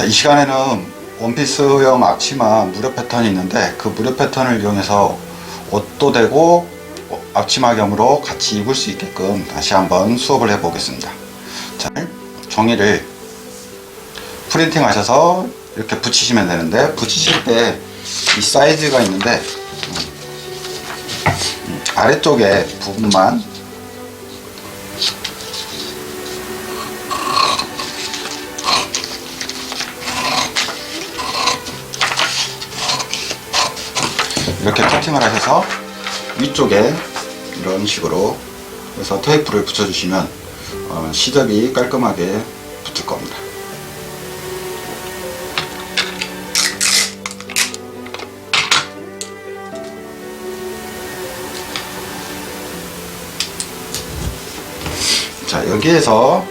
자, 이 시간에는 원피스형 앞치마 무료 패턴이 있는데 그 무료 패턴을 이용해서 옷도 되고 어, 앞치마 겸으로 같이 입을 수 있게끔 다시 한번 수업을 해 보겠습니다. 자, 종이를 프린팅 하셔서 이렇게 붙이시면 되는데 붙이실 때 이 사이즈가 있는데 음, 아래쪽에 부분만 이렇게 커팅을 하셔서 위쪽에 이런 식으로 해서 테이프를 붙여주시면 어, 시접이 깔끔하게 붙을 겁니다. 자 여기에서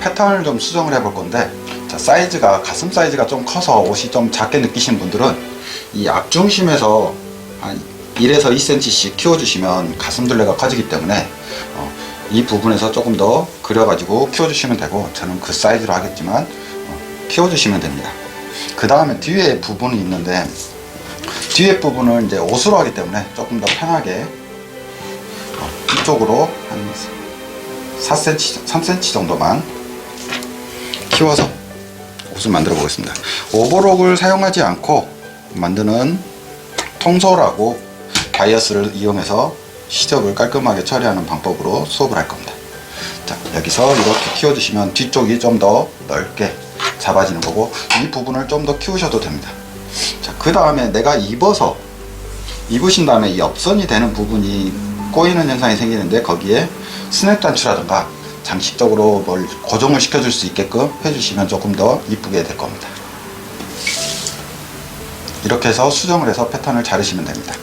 패턴을 좀 수정을 해볼 건데 자 사이즈가 가슴 사이즈가 좀 커서 옷이 좀 작게 느끼신 분들은 이 앞중심에서 한 1에서 2cm씩 키워주시면 가슴 둘레가 커지기 때문에 어, 이 부분에서 조금 더 그려가지고 키워주시면 되고 저는 그 사이즈로 하겠지만 어, 키워주시면 됩니다. 그 다음에 뒤에 부분이 있는데 뒤에 부분을 이제 옷으로 하기 때문에 조금 더 편하게 어, 이쪽으로 한 4cm, 3cm 정도만 키워서 옷을 만들어 보겠습니다. 오버록을 사용하지 않고 만드는 통솔하고 바이어스를 이용해서 시접을 깔끔하게 처리하는 방법으로 수업을 할 겁니다. 자, 여기서 이렇게 키워주시면 뒤쪽이 좀 더 넓게 잡아지는 거고 이 부분을 좀 더 키우셔도 됩니다. 자, 그 다음에 내가 입어서 입으신 다음에 이 옆선이 되는 부분이 꼬이는 현상이 생기는데 거기에 스냅 단추라든가 장식적으로 뭘 고정을 시켜줄 수 있게끔 해주시면 조금 더 이쁘게 될 겁니다. 이렇게 해서 수정을 해서 패턴을 자르시면 됩니다.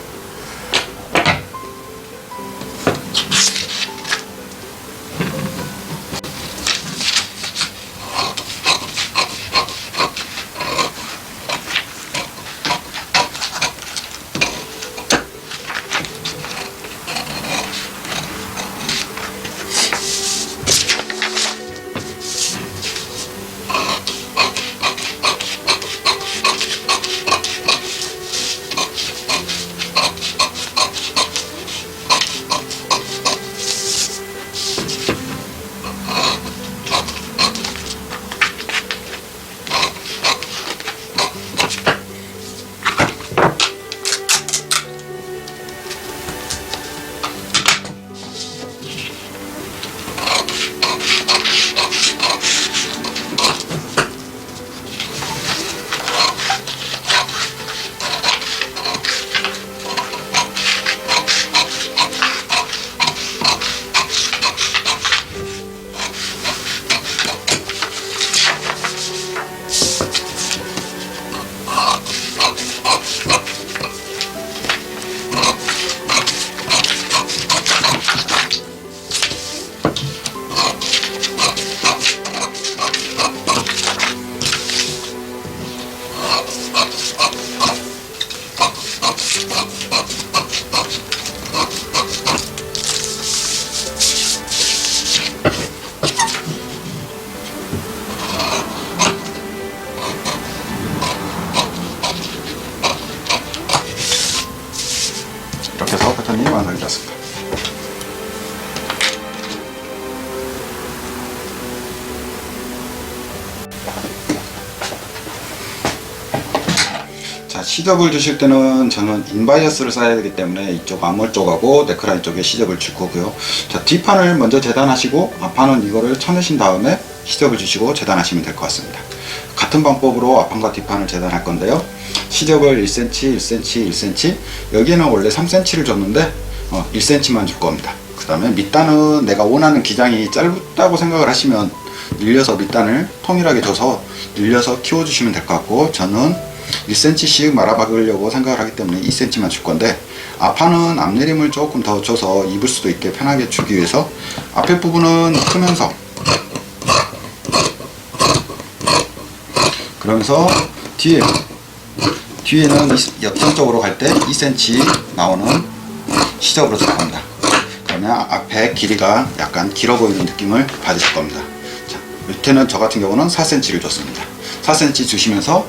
완성이 되었습니다. 자, 시접을 주실 때는 저는 인바이어스를 써야 되기 때문에 이쪽 앞몰 쪽하고 네크라인 쪽에 시접을 줄 거고요. 자, 뒷판을 먼저 재단하시고 앞판은 이거를 쳐내신 다음에 시접을 주시고 재단하시면 될 것 같습니다. 같은 방법으로 앞판과 뒷판을 재단할 건데요. 시접을 1cm, 1cm, 1cm 여기는 원래 3cm를 줬는데 어, 1cm만 줄 겁니다. 그 다음에 밑단은 내가 원하는 기장이 짧다고 생각을 하시면 늘려서 밑단을 통일하게 줘서 늘려서 키워주시면 될 것 같고 저는 1cm씩 말아박으려고 생각을 하기 때문에 2cm만 줄 건데 앞판은 앞내림을 조금 더 줘서 입을 수도 있게 편하게 주기 위해서 앞에 부분은 크면서 그러면서 뒤에 뒤에는 이- 옆선쪽으로 갈 때 2cm 나오는 시접으로 줄 겁니다. 그러면 앞에 길이가 약간 길어 보이는 느낌을 받으실 겁니다. 자, 밑에는 저 같은 경우는 4cm를 줬습니다. 4cm 주시면서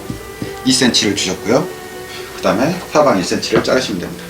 2cm를 주셨고요. 그 다음에 사방 1cm를 자르시면 됩니다.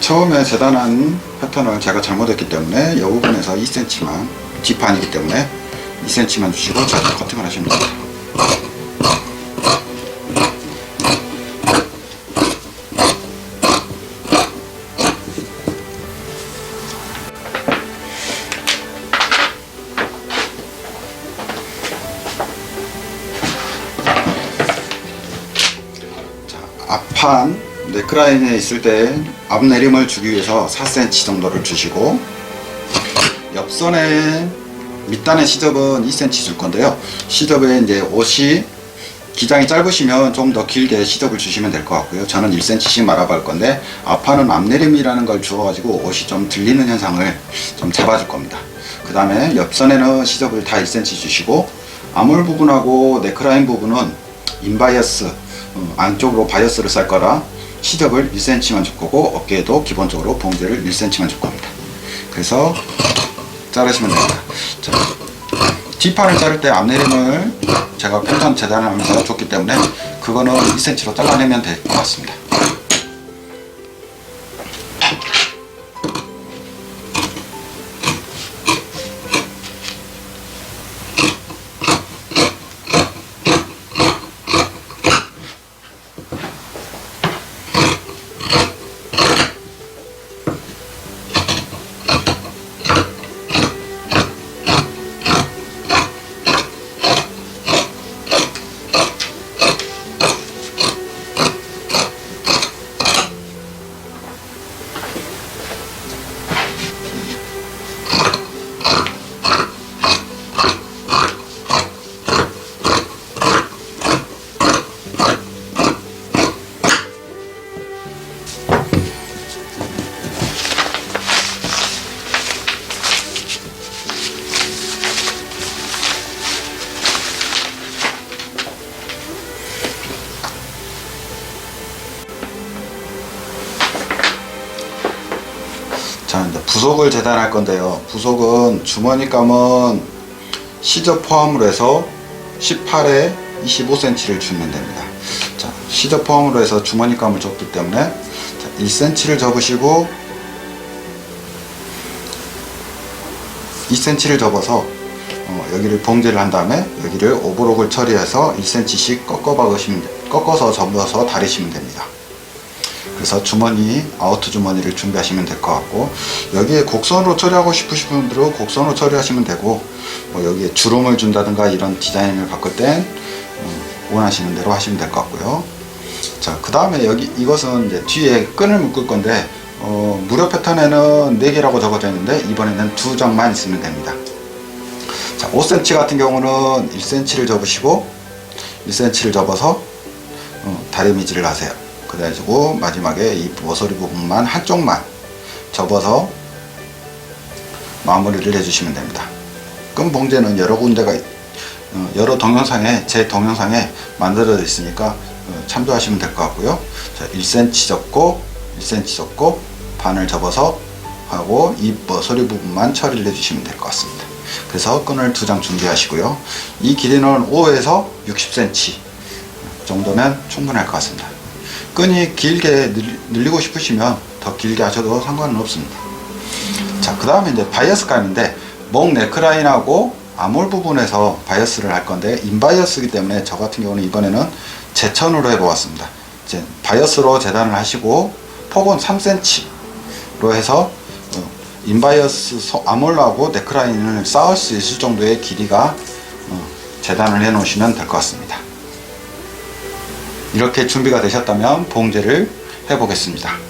처음에 재단한 패턴을 제가 잘못했기 때문에 이 부분에서 2cm만 뒷판이기 때문에 2cm만 주시고 자 커팅을 하시면 됩니다. 자, 네크라인에 있을 때 앞내림을 주기 위해서 4cm 정도를 주시고 옆선에 밑단의 시접은 2cm 줄 건데요. 시접에 이제 옷이 기장이 짧으시면 좀 더 길게 시접을 주시면 될 것 같고요. 저는 1cm씩 말아볼 건데 앞판은 앞내림이라는 걸 주어가지고 옷이 좀 들리는 현상을 좀 잡아줄 겁니다. 그 다음에 옆선에는 시접을 다 1cm 주시고 아몰 부분하고 네크라인 부분은 인바이어스 어, 안쪽으로 바이어스를 쌀 거라 시접을 1cm만 줄 거고 어깨에도 기본적으로 봉제를 1cm만 줄 겁니다. 그래서 자르시면 됩니다. 자, 뒷판을 자를 때 앞내림을 제가 패턴 재단하면서 줬기 때문에 그거는 2cm로 잘라내면 될 것 같습니다. 자, 이제 부속을 재단할 건데요. 부속은 주머니 감은 시접 포함으로 해서 18에 25cm를 주면 됩니다. 자, 시접 포함으로 해서 주머니 감을 줬기 때문에 자, 1cm를 접으시고 2cm를 접어서 어, 여기를 봉제를 한 다음에 여기를 오버록을 처리해서 1cm씩 꺾어 박으시면 돼- 꺾어서 접어서 다리시면 됩니다. 그래서 주머니, 아우트 주머니를 준비하시면 될 것 같고 여기에 곡선으로 처리하고 싶으신 분들은 곡선으로 처리하시면 되고 뭐 여기에 주름을 준다든가 이런 디자인을 바꿀 땐 어, 원하시는 대로 하시면 될 것 같고요. 자, 그 다음에 여기 이것은 이제 뒤에 끈을 묶을 건데 어, 무료 패턴에는 4개라고 적어져 있는데 이번에는 두 장만 있으면 됩니다. 자, 5cm 같은 경우는 1cm를 접으시고 1cm를 접어서 어, 다리미질을 하세요. 그래가지고 마지막에 이 모서리 부분만 한쪽만 접어서 마무리를 해주시면 됩니다. 끈 봉제는 여러 군데가 있- 어, 여러 동영상에 제 동영상에 만들어져 있으니까 어, 참조하시면 될 것 같고요. 자, 1cm 접고 1cm 접고 반을 접어서 하고 이 모서리 부분만 처리를 해주시면 될 것 같습니다. 그래서 끈을 두 장 준비하시고요. 이 길이는 5에서 60cm 정도면 충분할 것 같습니다. 끈이 길게 늘- 늘리고 싶으시면 더 길게 하셔도 상관은 없습니다. 자, 그 다음에 이제 바이어스 감인데 목 네크라인하고 아몰 부분에서 바이어스를 할 건데 인바이어스이기 때문에 저 같은 경우는 이번에는 제천으로 해보았습니다. 이제 바이어스로 재단을 하시고 폭은 3cm로 해서 어, 인바이어스 소- 아몰하고 네크라인을 쌓을 수 있을 정도의 길이가 어, 재단을 해 놓으시면 될 것 같습니다. 이렇게 준비가 되셨다면 봉제를 해 보겠습니다.